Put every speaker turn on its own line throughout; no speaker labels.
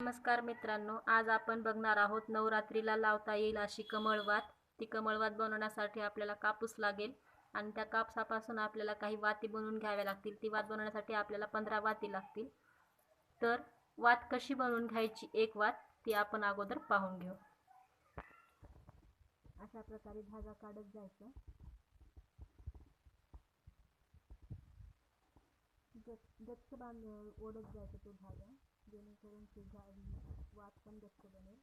नमस्कार मित्रांनो आज आपण बघणार आहोत नवरात्रीला लावता येईल अशी कमळवात ती कमळवात बनवण्यासाठी आपल्याला कापूस लागेल आणि त्या कापसापासून आपल्याला काही वाती बनवून घ्याव्या लागतील. ती वात बनवण्यासाठी आपल्याला पंधरा वाती लागतील. तर वात कशी बनवून घ्यायची? एक वात ती आपण अगोदर पाहून घेऊ. अशा प्रकारे धागा काढत जायचं. बांध ओढत जायचं तो धागा. जेणेकरून ती वात पण गच्च बनेल.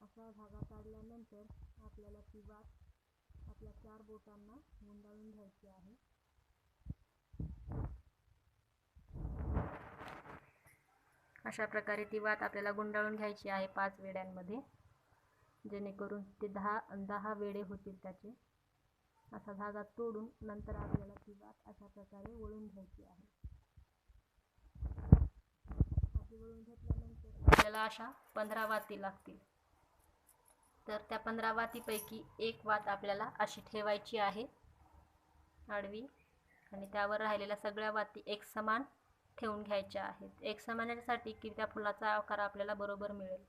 असा धागा काढल्यानंतर आपल्याला ती वात आपल्या चार बोटांना गुंडाळून घ्यायची आहे. अशा प्रकारे ती वात आपल्याला गुंडाळून घ्यायची आहे पाच वेड्यांमध्ये. जेणेकरून ते दहा दहा वेडे होतील त्याचे. असा धागा तोडून नंतर आपल्याला ती वात अशा प्रकारे वळून घ्यायची आहे अशी वळून घेतल्यानंतर आपल्याला अशा पंधरा वाती लागतील. तर त्या पंधरा वातीपैकी एक वात आपल्याला अशी ठेवायची आहे. आडवी आणि त्यावर राहिलेल्या सगळ्या वाती एक समान ठेवून घ्यायच्या आहेत. एक समान याच्यासाठी की त्या फुलाचा आकार आपल्याला बरोबर मिळेल.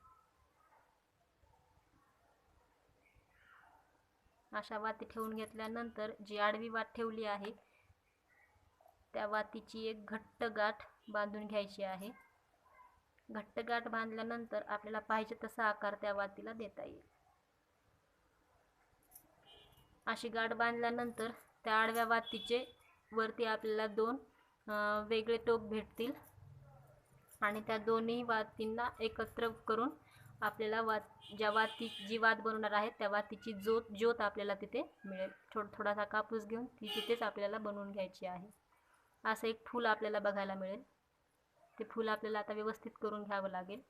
अशा वाती ठेवून घेतल्यानंतर जी आडवी वात ठेवली आहे त्या वातीची एक घट्ट गाठ बांधून घ्यायची आहे. घट्ट गाठ बांधल्यानंतर आपल्याला पाहिजे तसा आकार त्या वातीला देता येईल. अशी गाठ बांधल्यानंतर त्या आडव्या वातीचे वरती आपल्याला दोन वेगळे टोक भेटतील आणि त्या दोन्ही वातींना एकत्र करून आपल्याला वात ज्या वाती जी वात बनवणार आहे त्या वातीची जोत ज्योत आपल्याला तिथे मिळेल. थोड थोडासा कापूस घेऊन ती तिथेच आपल्याला बनवून घ्यायची आहे. असं एक फूल आपल्याला बघायला मिळेल. ते फूल आपल्याला आता व्यवस्थित करून घ्यावं लागेल.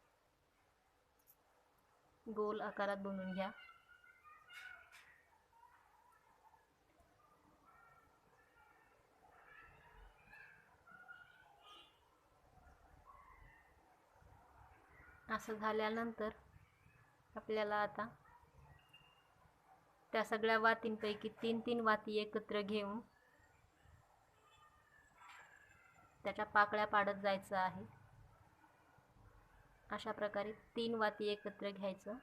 गोल आकारात बनवून घ्या. असं झाल्यानंतर आपल्याला आता त्या सगळ्या वातींपैकी तीन तीन वाती एकत्र घेऊन त्याच्या पाकळ्या पाडत जायचं आहे. अशा प्रकारे तीन वाती एकत्र घ्यायचं.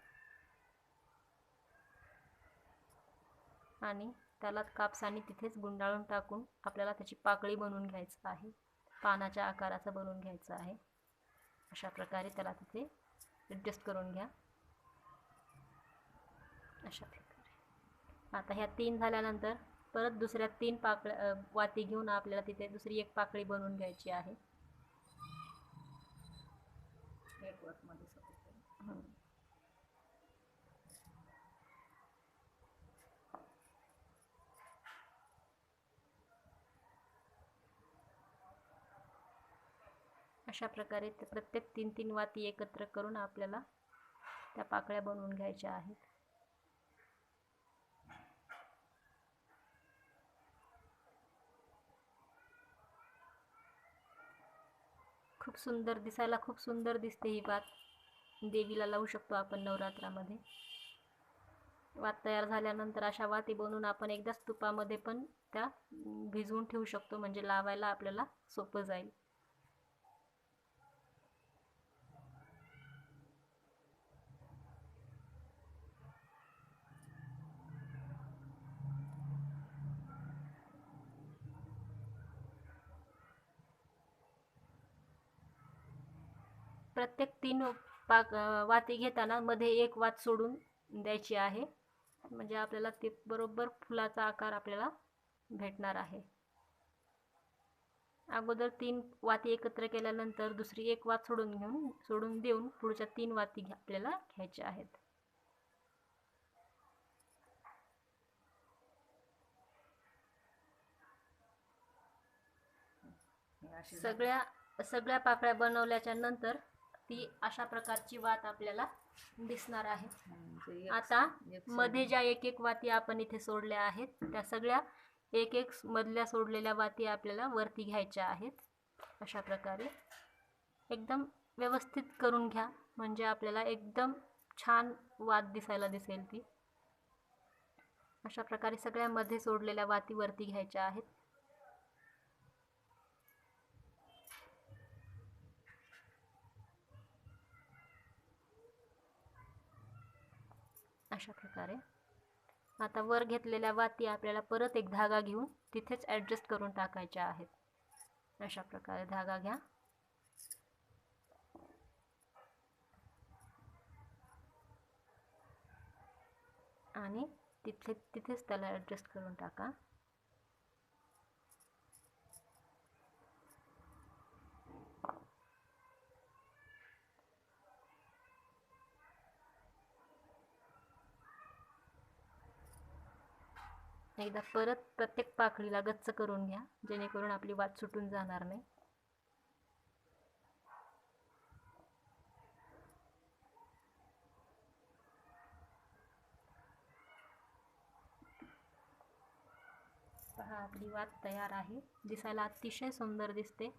आणि त्याला कापसाने तिथेच गुंडाळून टाकून आपल्याला त्याची पाकळी बनवून घ्यायचं आहे. पानाच्या आकाराचं बनवून घ्यायचं आहे. अशा प्रकारे त्याला तिथे ॲडजस्ट करून घ्या. अशा प्रकारे. आता ह्या तीन झाल्यानंतर परत दुसऱ्या तीन पाकळ्या वाती घेऊन आपल्याला तिथे दुसरी एक पाकळी बनवून घ्यायची आहे. अशा प्रकारे प्रत्येक तीन तीन वाती एकत्र करून आपल्याला त्या पाकळ्या बनवून घ्यायच्या आहेत. खूप सुंदर दिसायला खूप सुंदर दिसते ही वात देवीला लावू शकतो आपण नवरात्रामध्ये. वात तयार झाल्यानंतर अशा वाती बनवून आपण एकदाच तुपामध्ये पण त्या भिजवून ठेवू शकतो म्हणजे लावायला आपल्याला सोपं जाईल. प्रत्येक तीन पाक वाती घेताना मध्ये एक वात सोडून द्यायची आहे. म्हणजे आपल्याला ते बरोबर फुलाचा आकार आपल्याला भेटणार आहे. अगोदर तीन वाती एकत्र केल्यानंतर दुसरी एक वात सोडून घेऊन सोडून देऊन पुढच्या तीन वाती आपल्याला घ्यायच्या आहेत. सगळ्या सगळ्या पाकळ्या बनवल्याच्या नंतर ती अशा प्रकारची वात आपल्याला दिसणार आहे.
म्हणजे
आता मध्ये ज्या एक एक वाती आपण इथे सोडल्या आहेत त्या सगळ्या एक एक मधल्या सोडलेल्या वाती आपल्याला वरती घ्यायच्या आहेत. अशा प्रकारे एकदम व्यवस्थित करून घ्या. म्हणजे आपल्याला एकदम छान वात दिसायला दिसेल ती. अशा प्रकारे सगळ्या मध्ये सोडलेल्या वाती वरती घ्यायच्या आहेत. अशा प्रकारे. आता वर घेतलेल्या वाती आपल्याला परत एक धागा घेऊन तिथेच ॲडजस्ट करून टाकायच्या आहेत. अशा प्रकारे धागा घ्या. आणि तिथे तिथेच त्याला ॲडजस्ट करून टाका. एकदा परत प्रत्येक पाकळीला गच्च करून घ्या जेणेकरून आपली वात सुटून जाणार नाही. पहा आपली वात तयार आहे. दिसायला अतिशय सुंदर दिसते.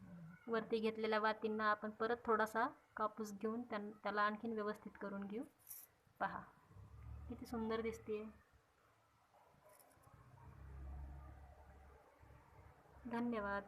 वरती घेतलेल्या वातींना आपण परत थोडासा कापूस घेऊन त्या त्याला आणखीन व्यवस्थित करून घेऊ. पहा किती सुंदर दिसते धन्यवाद